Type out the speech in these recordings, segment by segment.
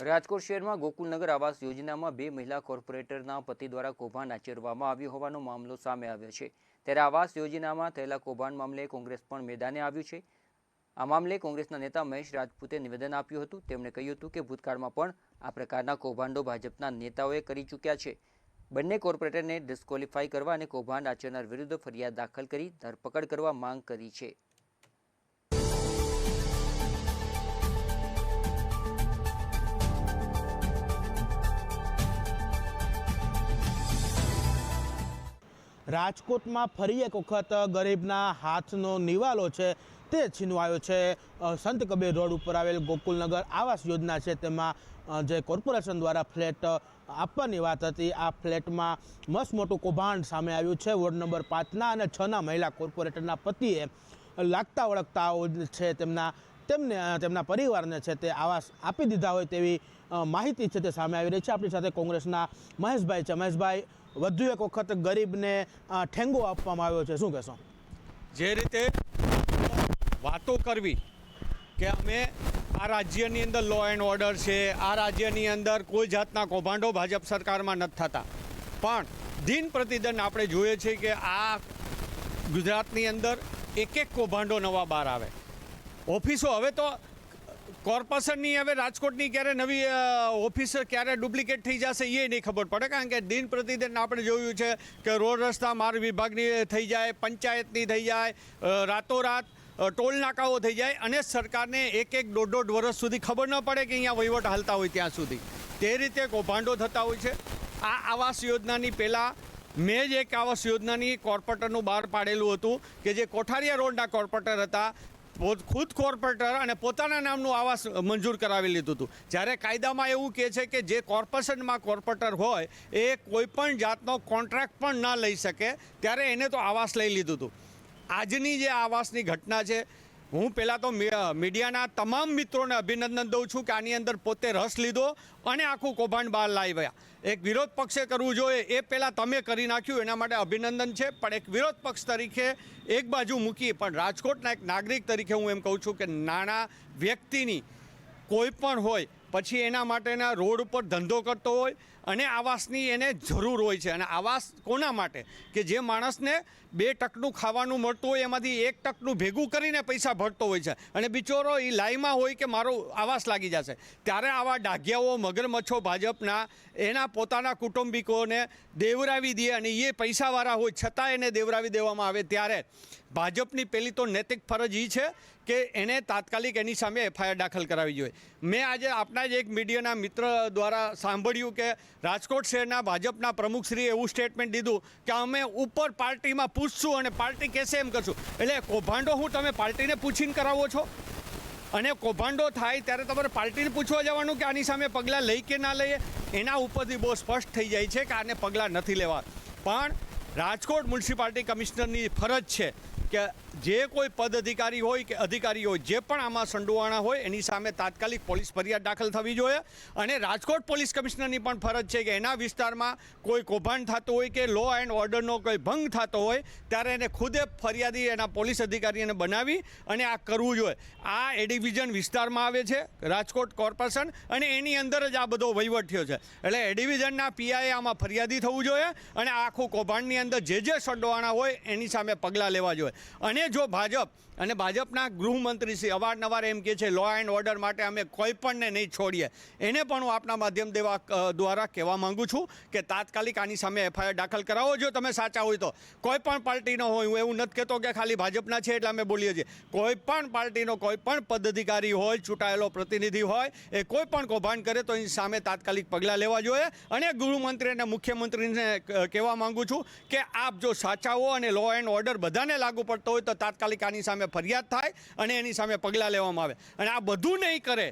રાજકોટ શહેરમાં ગોકુલનગર આવાસ યોજનામાં બે મહિલા કોર્પોરેટરના પતિ દ્વારા કૌભાંડ આચરવામાં આવ્યું હોવાનો મામલો સામે આવ્યો છે. ત્યારે આવાસ યોજનામાં થયેલા કૌભાંડ મામલે કોંગ્રેસ પણ મેદાને આવ્યું છે. આ મામલે કોંગ્રેસના નેતા મહેશ રાજપૂતે નિવેદન આપ્યું હતું. તેમણે કહ્યું હતું કે ભૂતકાળમાં પણ આ પ્રકારના કૌભાંડો ભાજપના નેતાઓએ કરી ચૂક્યા છે. બંને કોર્પોરેટરને ડિસ્કોલિફાઈ કરવા અને કૌભાંડ આચરનાર વિરુદ્ધ ફરિયાદ દાખલ કરી ધરપકડ કરવા માંગ કરી છે. રાજકોટમાં ફરી એક વખત ગરીબના હાથનો નિવાલો છે. તે છીનવાયો છે. સંત કબીર રોડ ઉપર આવેલ ગોકુલનગર આવાસ યોજના છે. તેમાં જે કોર્પોરેશન દ્વારા ફ્લેટ આપવાની વાત હતી, આ ફ્લેટમાં મસ્ત મોટું કૌભાંડ સામે આવ્યું છે. વોર્ડ નંબર પાંચના અને છના મહિલા કોર્પોરેટરના પતિએ લાગતા ઓળખતાઓ છે તેમના, તેમને તેમના પરિવારને છે તે આવાસ આપી દીધા હોય તેવી માહિતી છે તે સામે આવી રહી છે. આપણી સાથે કોંગ્રેસના મહેશભાઈ છે. મહેશભાઈ વધુ એક વખત ગરીબને ઠેંગો આપવામાં આવ્યો છે. શું કહેશો? જે રીતે વાતો કરવી કે અમે આ રાજ્યની અંદર લો એન્ડ ઓર્ડર છે, આ રાજ્યની અંદર કોઈ જાતના કૌભાંડો ભાજપ સરકારમાં નથી થતા. પણ દિન પ્રતિદિન આપણે જોઈએ છીએ કે આ ગુજરાતની અંદર એક એક કૌભાંડો નવા બહાર આવે. ઓફિસો હવે તો કોર્પોરેશનની હવે રાજકોટની ક્યારે નવી ઓફિસ ક્યારે ડુપ્લિકેટ થઈ જશે એ નહીં ખબર પડે, કારણ કે દિન પ્રતિદિન આપણે જોયું છે કે રોડ રસ્તા માર્ગ વિભાગની થઈ જાય, પંચાયતની થઈ જાય રાતોરાત ટોલ નાકાઓ થઈ જાય અને સરકારને એક એક દોઢ દોઢ વર્ષ સુધી ખબર ન પડે કે અહીંયા વહીવટ હાલતા હોય ત્યાં સુધી. તે રીતે કૌભાંડો થતા હોય છે. આ આવાસ યોજનાની પહેલાં મેં જ એક આવાસ યોજનાની કોર્પોરેટરનું બહાર પાડેલું હતું કે જે કોઠારિયા રોડના કોર્પોરેટર હતા ખુદ કોર્પોરેટર અને પોતાના નામનું આવાસ મંજૂર કરાવી લીધું હતું. જ્યારે કાયદામાં એવું કહે છે કે જે કોર્પોરેશનમાં કોર્પોરેટર હોય, એ કોઈ પણ જાતનો કોન્ટ્રાક્ટ પણ ના લઈ શકે, ત્યારે એને તો આવાસ લઈ લીધું હતું. આજની જે આવાસની ઘટના છે, હું પહેલાં તો મીડિયાના તમામ મિત્રોને અભિનંદન દઉં છું કે આની અંદર પોતે રસ લીધો અને આખું કૌભાંડ બહાર લાવ્યા એક વિરોધ પક્ષે કરવું જોઈએ એ પહેલાં તમે કરી નાખ્યું, એના માટે અભિનંદન છે. પણ એક વિરોધ પક્ષ તરીકે એક બાજુ મૂકી પણ રાજકોટના એક નાગરિક તરીકે હું એમ કહું છું કે નાના વ્યક્તિની કોઈ પણ હોય પછી એના માટેના રોડ ઉપર ધંધો કરતો હોય અને આવાસની એને જરૂર હોય છે. અને આવાસ કોના માટે? કે જે માણસને બે ટકનું ખાવાનું મળતું હોય, એમાંથી એક ટકનું ભેગું કરીને પૈસા ભરતો હોય છે. અને બિચોરો એ લાઈમાં હોય કે મારો આવાસ લાગી જશે. ત્યારે આવા ડાઘિયાઓ, મગરમચ્છો ભાજપના, એના પોતાના કુટુંબિકોને દેવરાવી દે અને એ પૈસાવાળા હોય, છતાં એને દેવરાવી દેવામાં આવે. ત્યારે ભાજપની પહેલી તો નૈતિક ફરજ એ છે કે એને તાત્કાલિક એની સામે એફઆઈઆર દાખલ કરાવી જોઈએ. મેં આજે આપણા જ એક મીડિયાના મિત્ર દ્વારા સાંભળ્યું કે રાજકોટ શહેરના ભાજપના પ્રમુખશ્રીએ એવું સ્ટેટમેન્ટ દીધું કે અમે ઉપર પાર્ટીમાં પૂછશું અને પાર્ટી કહેશે એમ કરશું. એટલે કૌભાંડો હું તમે પાર્ટીને પૂછીને કરાવો છો? અને કૌભાંડો થાય ત્યારે તમારે પાર્ટીને પૂછવા જવાનું કે આની સામે પગલાં લઈ કે ના લઈએ? એના ઉપરથી બહુ સ્પષ્ટ થઈ જાય છે કે આને પગલાં નથી લેવા. પણ રાજકોટ મ્યુનિસિપાલિટી કમિશનરની ફરજ છે કે જે કોઈ પદ અધિકારી હોય કે અધિકારી હોય, જે પણ આમાં સંડોવાણા હોય, એની સામે તાત્કાલિક પોલીસ ફરિયાદ દાખલ થવી જોઈએ. અને રાજકોટ પોલીસ કમિશનરની પણ ફરજ છે કે એના વિસ્તારમાં કોઈ કૌભાંડ થતું હોય કે લો એન્ડ ઓર્ડરનો કોઈ ભંગ થતો હોય, ત્યારે એને ખુદે ફરિયાદી એના પોલીસ અધિકારીને બનાવી અને આ કરવું જોઈએ. આ એ ડિવિઝન વિસ્તારમાં આવે છે, રાજકોટ કોર્પોરેશન, અને એની અંદર જ આ બધો વહીવટ થયો છે. એટલે એ ડિવિઝનના પીઆઈએ આમાં ફરિયાદી થવું જોઈએ અને આખું કૌભાંડની અંદર જે જે સંડોવાણા હોય, એની સામે પગલાં લેવા જોઈએ. અને જો ભાજપ અને ભાજપના ગૃહમંત્રી શ્રી અવારનવાર એમ કહે છે લો એન્ડ ઓર્ડર માટે અમે કોઈ પણને નહીં છોડીએ. એને પણ હું આપના માધ્યમ દેવા દ્વારા કહેવા માંગુ છું કે તાત્કાલિક આની સામે એફઆઈઆર દાખલ કરાવો. જો તમે સાચા હોય તો. કોઈ પણ પાર્ટીનો હોય, હું એવું નથી કહેતો કે ખાલી ભાજપના છે એટલે અમે બોલીએ છીએ. કોઈ પણ પાર્ટીનો કોઈ પણ પદાધિકારી હોય, ચૂંટાયેલો પ્રતિનિધિ હોય, એ કોઈ પણ કૌભાંડ કરે તો એની સામે તાત્કાલિક પગલાં લેવા જોઈએ. અને ગૃહમંત્રી અને મુખ્યમંત્રીને કહેવા માંગુ છું કે આપ જો સાચા હો અને લો એન્ડ ઓર્ડર બધાને લાગુ પડતો હોય તો તાત્કાલિક આની સામે ફરિયાદ થાય અને એની સામે પગલાં લેવામાં આવે. અને આ બધું નહીં કરે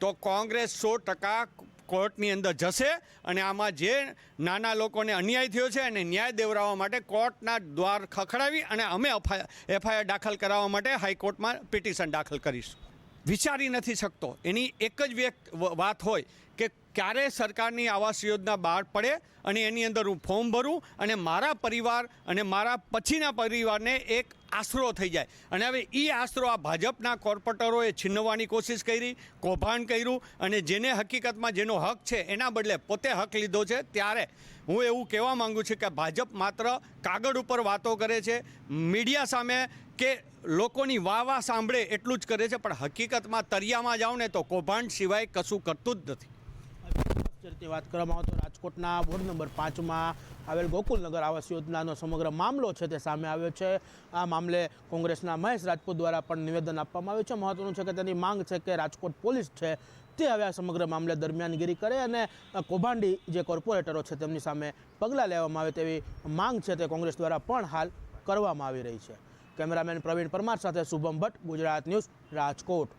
તો કોંગ્રેસ સો ટકા કોર્ટની અંદર જશે અને આમાં જે નાના લોકોને અન્યાય થયો છે અને ન્યાય દેવડાવવા માટે કોર્ટના દ્વાર ખખડાવી અને અમે એફઆઈઆર દાખલ કરાવવા માટે હાઈકોર્ટમાં પિટિશન દાખલ કરીશું. વિચારી નથી શકતો. એની એક જ વ્યક્ત વાત હોય કે ક્યારે સરકારની આવાસ યોજના બહાર પડે અને એની અંદર હું ફોર્મ ભરું અને મારા પરિવાર અને મારા પછીના પરિવારને એક આશરો થઈ જાય. અને હવે એ આશરો આ ભાજપના કોર્પોરેટરોએ છીનવવાની કોશિશ કરી, કૌભાંડ કર્યું અને જેને હકીકતમાં જેનો હક છે એના બદલે પોતે હક લીધો છે ત્યારે હું એવું કહેવા માંગુ છું કે ભાજપ માત્ર કાગળ ઉપર વાતો કરે છે, મીડિયા સામે કે લોકોની વાહ વાહ સાંભળે એટલું જ કરે છે, પણ હકીકતમાં તરિયામાં જાઓ ને તો કૌભાંડ સિવાય કશું કરતું જ નથી. રીતે વાત કરવામાં આવે તો રાજકોટના વોર્ડ નંબર પાંચમાં આવેલ ગોકુલનગર આવાસ યોજનાનો સમગ્ર મામલો છે તે સામે આવ્યો છે. આ મામલે કોંગ્રેસના મહેશ રાજપૂત દ્વારા પણ નિવેદન આપવામાં આવ્યું છે. મહત્વનું છે કે તેની માંગ છે કે રાજકોટ પોલીસ છે તે હવે આ સમગ્ર મામલે દરમિયાનગીરી કરે અને કૌભાંડી જે કોર્પોરેટરો છે તેમની સામે પગલાં લેવામાં આવે તેવી માંગ છે તે કોંગ્રેસ દ્વારા પણ હાલ કરવામાં આવી રહી છે. કેમેરામેન પ્રવીણ પરમાર સાથે શુભમ ભટ્ટ, ગુજરાત ન્યૂઝ રાજકોટ.